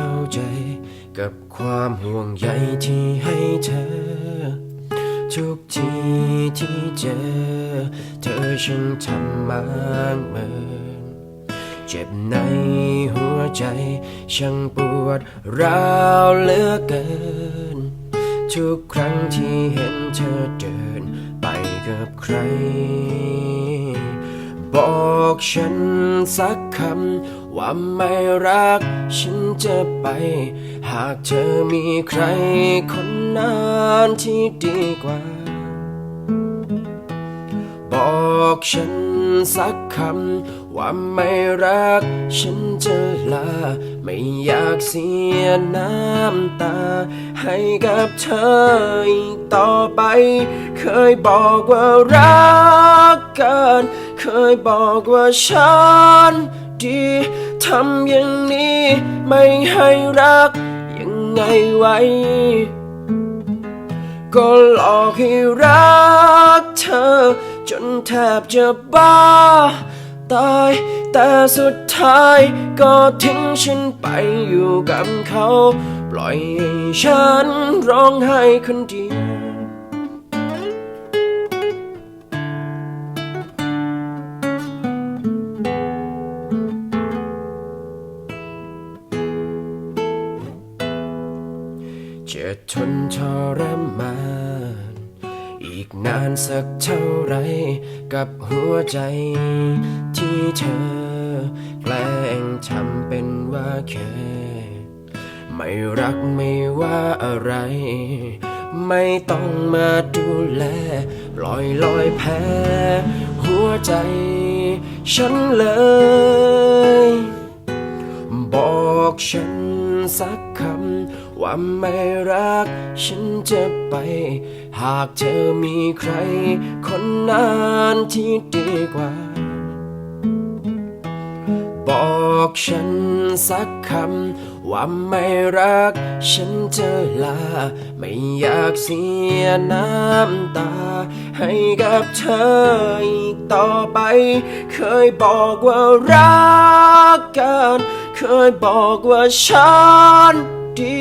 ้าใจ กับความห่วงใยที่ให้เธอ ทุกทีที่เจอ เธอฉันทำมากเหมินเจ็บในหัวใจ ช่างปวดร้าวเหลือเกิน ทุกครั้งที่เห็นเธอเดิน ไปกับใคร บอกฉันสักคำ ว่าไม่รัก ฉันจะไป หากเธอมีใครคนนั้นที่ดีกว่า บอกฉันสักคำ ว่าไม่รัก ฉันจะลา ไม่อยากเสียน้ำตา ให้กับเธออีกต่อไป เคยบอกว่ารักกัน ยบอกว่าฉันดีทำอย่างนี้ ไม่ให้รักยังไงไว้ ก็หลอกให้รักเธอ จนแทบจะบ้า ตายแต่สุดท้ายก็ทิ้งฉันไปอยู่กับเขา ปล่อยให้ฉันร้องไห้คนเดียว จะทนทรมานอีกนานสักเท่าไร กับหัวใจที่เธอ แกล้งทำเป็นว่าแค่ ไม่รักไม่ว่าอะไร ไม่ต้องมาดูแลปล่อยลอยแพ้ หัวใจฉันเลย บอกฉัน สักคำ ว่าไม่รัก ฉันจะไป หากเธอมีใคร คนนั้นที่ดีกว่า บอกฉันสักคำ ว่าไม่รัก ฉันจะลา ไม่อยากเสียน้ำตา ให้กับเธออีกต่อไป เคยบอกว่ารัก กัน เคยบอกว่าฉันดี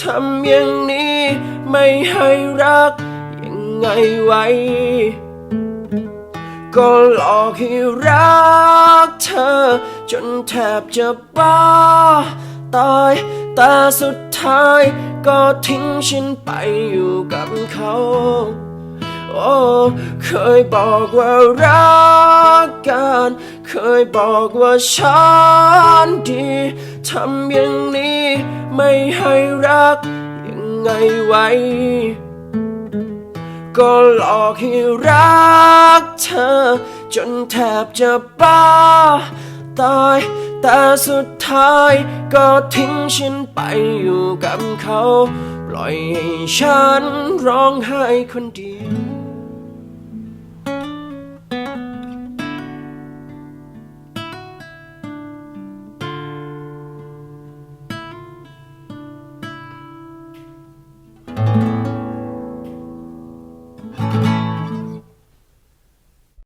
ทำอย่างนี้ไม่ให้รักยังไงไว้ ก็หลอกให้รักเธอ จนแทบจะบ้าตายแต่สุดท้ายก็ทิ้งฉันไปอยู่กับเขาโอ้เคยบอกว่ารักกัน เคยบอกว่าฉันดีทำอย่างนี้ไม่ให้รักยังไงไว้ ก็หลอกให้รักเธอ จนแทบจะบ้าตายแต่สุดท้ายก็ทิ้งฉันไปอยู่กับเขา ปล่อยให้ฉันร้องไห้คนเดียว